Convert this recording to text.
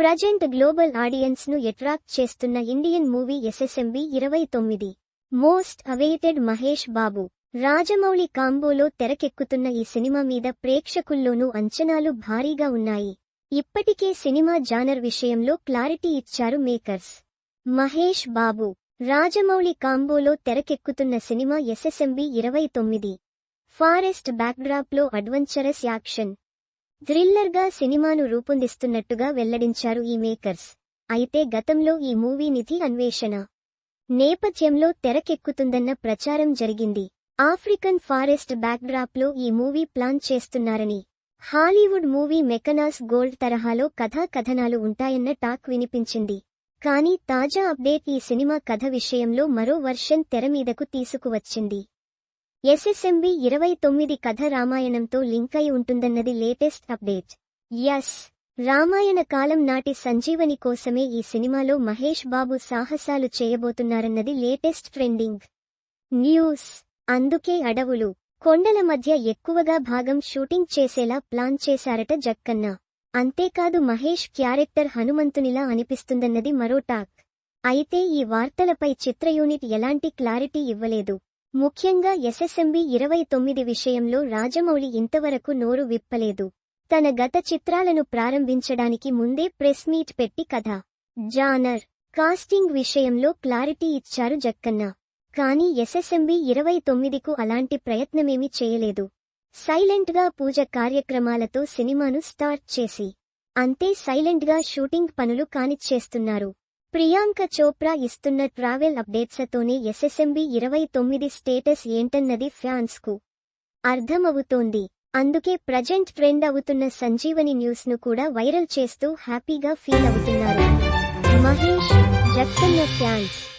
Present global ఆడియన్స్ను attract చేస్తున్న Indian movie SSMB ఇరవై తొమ్మిది. Most awaited Mahesh Babu. Rajamouli కాంబోలో తెరకెక్కుతున్న ఈ సినిమా మీద ప్రేక్షకుల్లోనూ అంచనాలు భారీగా ఉన్నాయి. ఇప్పటికే సినిమా జానర్ విషయంలో క్లారిటీ ఇచ్చారు మేకర్స్. మహేష్ బాబు. రాజమౌళి కాంబోలో తెరకెక్కుతున్న సినిమా ఎస్ఎస్ఎంబి ఇరవై తొమ్మిది. ఫారెస్ట్ బ్యాక్డ్రాప్లో అడ్వెంచరస్ యాక్షన్. థ్రిల్లర్గా సినిమాను రూపొందిస్తున్నట్టుగా వెల్లడించారు ఈ మేకర్స్. అయితే గతంలో ఈ మూవీ నిధి అన్వేషణ నేపథ్యంలో తెరకెక్కుతుందన్న ప్రచారం జరిగింది. ఆఫ్రికన్ ఫారెస్ట్ బ్యాక్డ్రాప్లో ఈ మూవీ ప్లాన్ చేస్తున్నారని హాలీవుడ్ మూవీ మెకనాస్ గోల్డ్ తరహాలో కథా కథనాలు ఉంటాయన్న టాక్ వినిపించింది. కానీ తాజా అప్డేట్ ఈ సినిమా కథ విషయంలో మరో వర్షన్ తెరమీదకు తీసుకువచ్చింది. ఎస్ఎస్ఎంబి ఇరవై తొమ్మిది కథ రామాయణంతో లింక్ అయి ఉంటుందన్నది లేటెస్ట్ అప్డేట్. యస్! రామాయణ కాలం నాటి సంజీవని కోసమే ఈ సినిమాలో మహేష్ బాబు సాహసాలు చేయబోతున్నారన్నది లేటెస్ట్ ట్రెండింగ్. న్యూస్! అందుకే అడవులు కొండల మధ్య ఎక్కువగా భాగం షూటింగ్ చేసేలా ప్లాన్ చేశారట జక్కన్న. అంతేకాదు మహేష్ క్యారెక్టర్ హనుమంతునిలా అనిపిస్తుందన్నది మరో టాక్. అయితే ఈ వార్తలపై చిత్ర యూనిట్ ఎలాంటి క్లారిటీ ఇవ్వలేదు. ముఖ్యంగా ఎస్ఎస్ఎంబి ఇరవై తొమ్మిది విషయంలో రాజమౌళి ఇంతవరకు నోరు విప్పలేదు. తన గత చిత్రాలను ప్రారంభించడానికి ముందే ప్రెస్ మీట్ పెట్టి కథ జానర్ కాస్టింగ్ విషయంలో క్లారిటీ ఇచ్చారు జక్కన్న. కానీ ఎస్ఎస్ఎంబి ఇరవై తొమ్మిదికు అలాంటి ప్రయత్నమేమీ చేయలేదు. సైలెంట్గా పూజ కార్యక్రమాలతో సినిమాను స్టార్ట్ చేసి అంతే సైలెంట్గా షూటింగ్ పనులు కానిచ్చేస్తున్నారు. ప్రియాంక చోప్రా ఇస్తున్న ట్రావెల్ అప్డేట్స్తోనే ఎస్ఎస్ఎంబి ఇరవై తొమ్మిది స్టేటస్ ఏంటన్నది ఫ్యాన్స్కు అర్థమవుతోంది. అందుకే ప్రజెంట్ ట్రెండ్ అవుతున్న సంజీవని న్యూస్ను కూడా వైరల్ చేస్తూ హ్యాపీగా ఫీల్ అవుతున్నారు. మహేష్ జక్కన్న ఫ్యాన్స్.